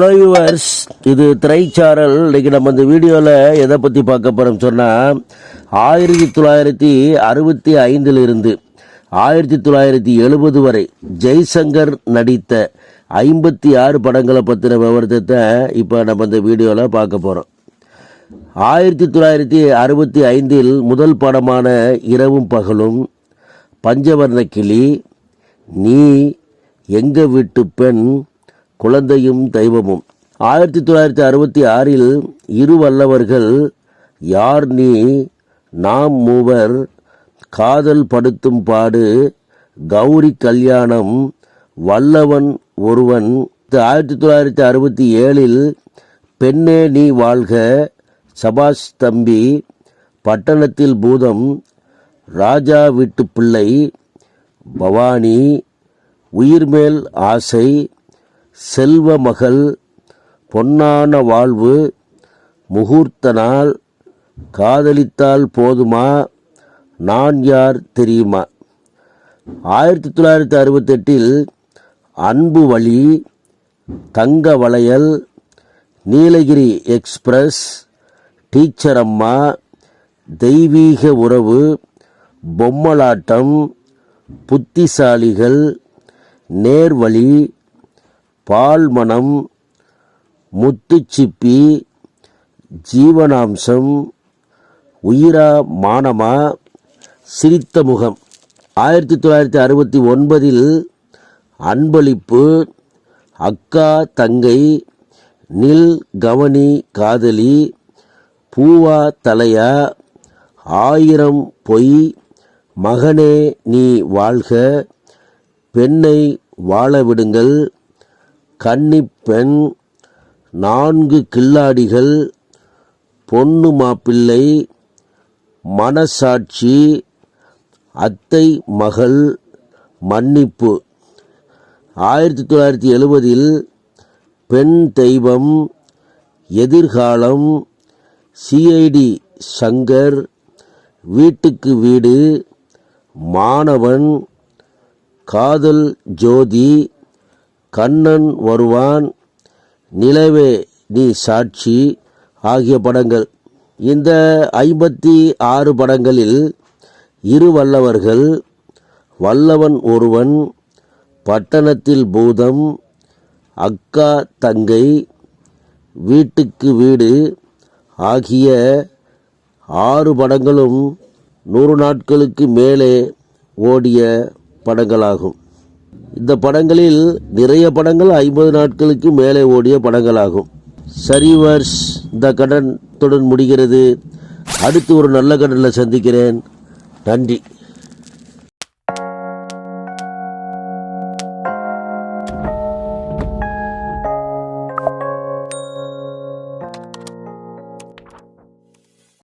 Hello viewers இது திரைச்சாரல் இன்றைக்கி நம்ம இந்த வீடியோவில் எதை பற்றி பார்க்க போகிறோம் சொன்னால் ஆயிரத்தி தொள்ளாயிரத்தி அறுபத்தி ஐந்திலிருந்து ஆயிரத்தி தொள்ளாயிரத்தி எழுபது வரை ஜெய்சங்கர் நடித்த ஐம்பத்தி ஆறு படங்களை பற்றின விவரத்தை இப்போ நம்ம இந்த வீடியோவில் பார்க்க போகிறோம் ஆயிரத்தி தொள்ளாயிரத்தி அறுபத்தி ஐந்தில் முதல் படமான இரவும் பகலும் பஞ்சவர்ண கிளி நீ எங்கள் வீட்டு பெண் குழந்தையும் தெய்வமும். ஆயிரத்தி தொள்ளாயிரத்தி அறுபத்தி ஆறில் இரு வல்லவர்கள் யார் நீ? நாம் மூவர் காதல் படுத்தும் பாடு கௌரி கல்யாணம் வல்லவன் ஒருவன். ஆயிரத்தி தொள்ளாயிரத்தி அறுபத்தி ஏழில் பெண்ணே நீ வாழ்க சபாஷ் தம்பி பட்டணத்தில் பூதம் ராஜா வீட்டு பிள்ளை பவானி உயிர்மேல் ஆசை செல்வ மகள் பொன்னான வாழ்வு முகூர்த்த நாள் காதலித்தால் போதுமா? நான் யார் தெரியுமா? ஆயிரத்தி தொள்ளாயிரத்தி அறுபத்தெட்டில் அன்பு வழி தங்க வளையல் நீலகிரி எக்ஸ்பிரஸ் டீச்சர் அம்மா தெய்வீக உறவு பொம்மலாட்டம் புத்திசாலிகள் நேர்வழி பால்மணம் முத்துச்சிப்பி ஜீவனாம்சம் உயிரா மானமா சிரித்த முகம். ஆயிரத்தி தொள்ளாயிரத்தி அறுபத்தி ஒன்பதில் அன்பளிப்பு அக்கா தங்கை நில் கவனி காதலி பூவா தலையா ஆயிரம் பொய் மகனே நீ வாழ்க பெண்ணை வாழ விடுங்கள். கன்னிப்பெண் நான்கு கில்லாடிகள் பொண்ணு மாப்பிள்ளை மனசாட்சி அத்தை மகள் மன்னிப்பு. ஆயிரத்தி தொள்ளாயிரத்தி எழுபதில் பெண் தெய்வம் எதிர்காலம் சிஐடி சங்கர் வீட்டுக்கு வீடு மாணவன் காதல் ஜோதி கண்ணன் வருவான். நிலவே நீ சாட்சி. ஆகிய படங்கள். இந்த ஐம்பத்தி ஆறு படங்களில் இரு வல்லவர்கள். வல்லவன் ஒருவன் பட்டணத்தில் பூதம் அக்கா தங்கை வீட்டுக்கு வீடு ஆகிய ஆறு படங்களும் நூறு நாட்களுக்கு மேலே ஓடிய படங்களாகும். இந்த படங்களில் நிறைய படங்கள் ஐம்பது நாட்களுக்கு மேலே ஓடிய படங்களாகும். சரிவர்ஸ் இந்த கடனுடன் முடிகிறது. அடுத்து ஒரு நல்ல கடனில் சந்திக்கிறேன். நன்றி.